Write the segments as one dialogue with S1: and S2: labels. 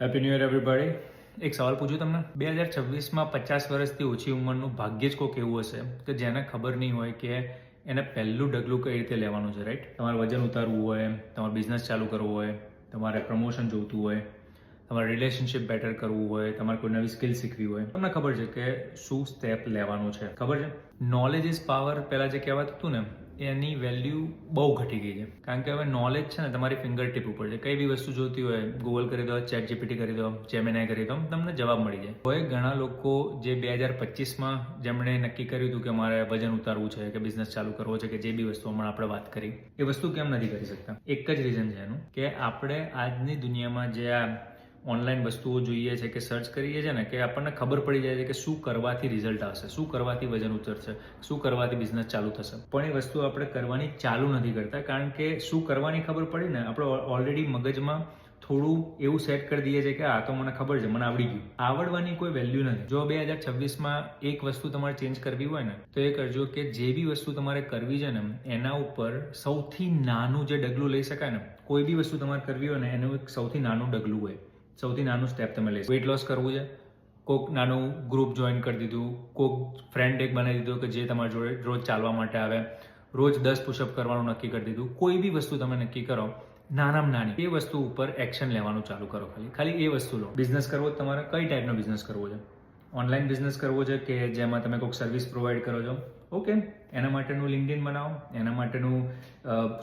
S1: Happy new year everybody એક સવાલ પૂછું તમને? બે હજાર છવ્વીસમાં પચાસ વર્ષથી ઓછી ઉંમરનું ભાગ્યે જ કોઈક એવું હશે કે જેને ખબર નહીં હોય કે એને પહેલું ડગલું કઈ રીતે લેવાનું છે રાઈટ તમારે વજન ઉતારવું હોય, તમારે બિઝનેસ ચાલુ કરવો હોય, તમારે પ્રમોશન જોઈતું હોય, તમારે રિલેશનશિપ બેટર કરવું હોય, તમારે કોઈ નવી સ્કિલ શીખવી હોય. તમને ખબર છે કે શું સ્ટેપ લેવાનું છે? ખબર છે? નોલેજ ઇઝ પાવર પહેલાં જે કહેવાતું હતું ને એની વેલ્યુ બહુ ઘટી ગઈ છે. કારણ કે હવે નોલેજ છે ને તમારી ફિંગર ટીપ ઉપર છે. કઈ બી વસ્તુ જોતી હોય ગૂગલ કરી દો ચેટ જીપીટી કરી દો જેમેનાય કરી દો તમને જવાબ મળી જાય. હવે ઘણા લોકો જે બે હજાર પચીસમાં જેમણે નક્કી કર્યું હતું કે મારે વજન ઉતારવું છે, કે બિઝનેસ ચાલુ કરવો છે, કે જે બી વસ્તુ હમણાં આપણે વાત કરી, એ વસ્તુ કેમ નથી કરી શકતા? એક જ રીઝન છે એનું, કે આપણે આજની દુનિયામાં જે આ ઓનલાઈન વસ્તુઓ જોઈએ છે કે સર્ચ કરીએ છીએ ને કે આપણને ખબર પડી જાય છે કે શું કરવાથી રિઝલ્ટ આવશે, શું કરવાથી વજન ઉતરશે, શું કરવાથી બિઝનેસ ચાલુ થશે. પણ એ વસ્તુ આપણે કરવાની ચાલુ નથી કરતા કારણ કે શું કરવાની ખબર પડી ને આપણે ઓલરેડી મગજમાં થોડું એવું સેટ કરી દઈએ છીએ કે આ તો મને ખબર છે, મને આવડી ગયું. આવડવાની કોઈ વેલ્યુ નથી. જો બે હજાર છવ્વીસમાં એક વસ્તુ તમારે ચેન્જ કરવી હોય ને, તો એ કરજો કે જે બી વસ્તુ તમારે કરવી છે ને, એના ઉપર સૌથી નાનું જે ડગલું લઈ શકાય ને, કોઈ બી વસ્તુ તમારે કરવી હોય ને, એનું એક સૌથી નાનું ડગલું હોય. સૌથી નાનું સ્ટેપ તમે લઈ વેઇટ લોસ કરવું છે. કોક નાનું ગ્રુપ જોઈન કરી દીધું. કોક ફ્રેન્ડ એક બનાવી દીધો કે જે તમારા જોડે રોજ ચાલવા માટે આવે. રોજ દસ પુશઅપ કરવાનું નક્કી કરી દીધું. કોઈ બી વસ્તુ તમે નક્કી કરો, નાનામાં નાની, એ વસ્તુ ઉપર એક્શન લેવાનું ચાલુ કરો ખાલી. ખાલી એ વસ્તુ લો. બિઝનેસ કરવો તમારે? કઈ ટાઈપનો બિઝનેસ કરવો છે? ઓનલાઈન બિઝનેસ કરવો છે કે જેમાં તમે કોઈક સર્વિસ પ્રોવાઈડ કરો છો? ઓકે એના માટેનું લિંકડિન બનાવો. એના માટેનું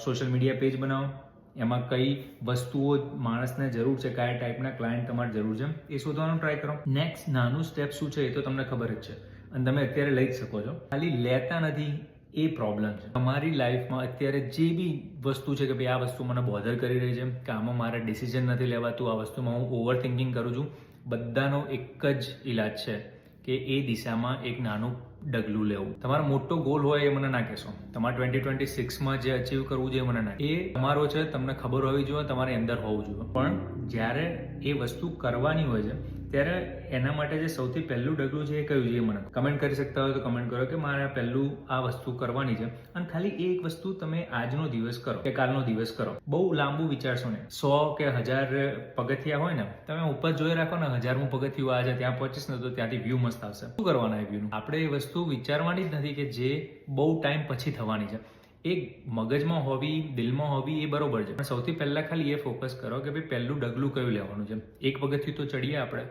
S1: સોશિયલ મીડિયા પેજ બનાવો. એમાં કઈ વસ્તુઓ માણસને જરૂર છે, કયા ટાઈપના ક્લાયન્ટ તમારે જરૂર છે એ શોધવાનું ટ્રાય કરો. નેક્સ્ટ નાનું સ્ટેપ શું છે એ તો તમને ખબર જ છે. અને તમે અત્યારે લઈ જ શકો છો. ખાલી લેતા નથી એ પ્રોબ્લેમ છે. તમારી લાઈફમાં અત્યારે જે બી વસ્તુ છે કે ભાઈ આ વસ્તુ મને બોધર કરી રહી છે, કે આમાં મારે ડિસિઝન નથી લેવાતું, આ વસ્તુમાં હું ઓવર થિંકિંગ કરું છું, બધાનો એક જ ઈલાજ છે કે એ દિશામાં એક નાનું ડગલું લેવું. તમારો મોટો ગોલ હોય એ મને ના કહેશો. તમારે ટ્વેન્ટી ટ્વેન્ટી સિક્સમાં જે અચીવ કરવું છે એ મને ના એ તમારો છે, તમને ખબર હોવી જોઈએ, તમારી અંદર હોવું જોઈએ. પણ જ્યારે એ વસ્તુ કરવાની હોય છે ત્યારે એના માટે જે સૌથી પહેલું ડગલું છે એ કયું છે મને કમેન્ટ કરી શકતા હોય તો કમેન્ટ કરો કે મારે પહેલું આ વસ્તુ કરવાની છે. અને ખાલી એક વસ્તુ તમે આજનો દિવસ કરો કે કાલનો દિવસ કરો. બહુ લાંબુ વિચારશો ને સો કે હજાર પગથિયા હોય ને, તમે ઉપર જોઈ રાખો ને, હજારમું પગથિયું આ છે, ત્યાં પહોંચીશ ને તો ત્યાંથી વ્યૂ મસ્ત આવશે. શું કરવાના એ વ્યૂનું આપણે એ વસ્તુ વિચારવાની જ નથી કે જે બહુ ટાઈમ પછી થવાની છે. એ મગજમાં હોવી, દિલમાં હોવી એ બરોબર છે. પણ સૌથી પહેલા ખાલી એ ફોકસ કરો કે ભાઈ પહેલું ડગલું કયું લેવાનું છે. એક પગથિયું તો ચડીએ આપણે.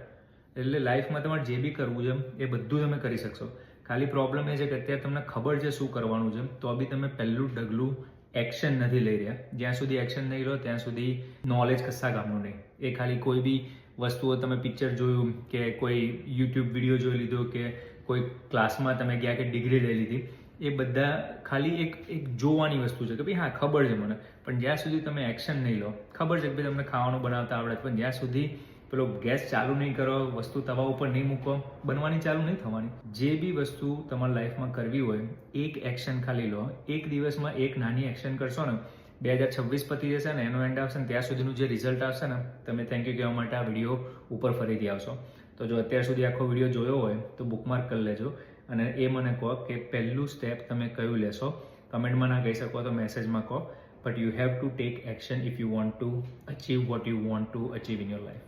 S1: એટલે લાઈફમાં તમારે જે બી કરવું છે એ બધું તમે કરી શકશો. ખાલી પ્રોબ્લેમ એ છે કે અત્યારે તમને ખબર છે શું કરવાનું છે, તો બી તમે પહેલું ડગલું એક્શન નથી લઈ રહ્યા. જ્યાં સુધી એક્શન નહીં લો, ત્યાં સુધી નોલેજ કશા કામનું નહીં. એ ખાલી કોઈ બી વસ્તુઓ તમે પિક્ચર જોયું કે કોઈ યુટ્યુબ વીડિયો જોઈ લીધો કે કોઈ ક્લાસમાં તમે ગયા કે ડિગ્રી લઈ લીધી, એ બધા ખાલી એક એક જોવાની વસ્તુ છે કે ભાઈ હા, ખબર છે મને. પણ જ્યાં સુધી તમે એક્શન નહીં લો, ખબર છે કે ભાઈ તમને ખાવાનું બનાવતા આવડે પણ જ્યાં સુધી પેલો ગેસ ચાલુ નહીં કરો, વસ્તુ તવા ઉપર નહીં મૂકો, બનવાની ચાલુ નહીં થવાની. જે બી વસ્તુ તમારા લાઈફમાં કરવી હોય, એક એક્શન ખાલી લો. એક દિવસમાં એક નાની એક્શન કરશો ને, બે હજાર છવ્વીસ પતી જશે ને, એનો એન્ડ આવશે ને, ત્યાં સુધીનું જે રિઝલ્ટ આવશે ને, તમે થેન્ક યુ કહેવા માટે આ વીડિયો ઉપર ફરીથી આવશો. તો જો અત્યાર સુધી આખો વીડિયો જોયો હોય, તો બુકમાર્ક કરી લેજો. અને એ મને કહો કે પહેલું સ્ટેપ તમે કયું લેશો? કમેન્ટમાં ના કહી શકો તો મેસેજમાં કહો. But you have to take action if you want to achieve what you want to achieve in your life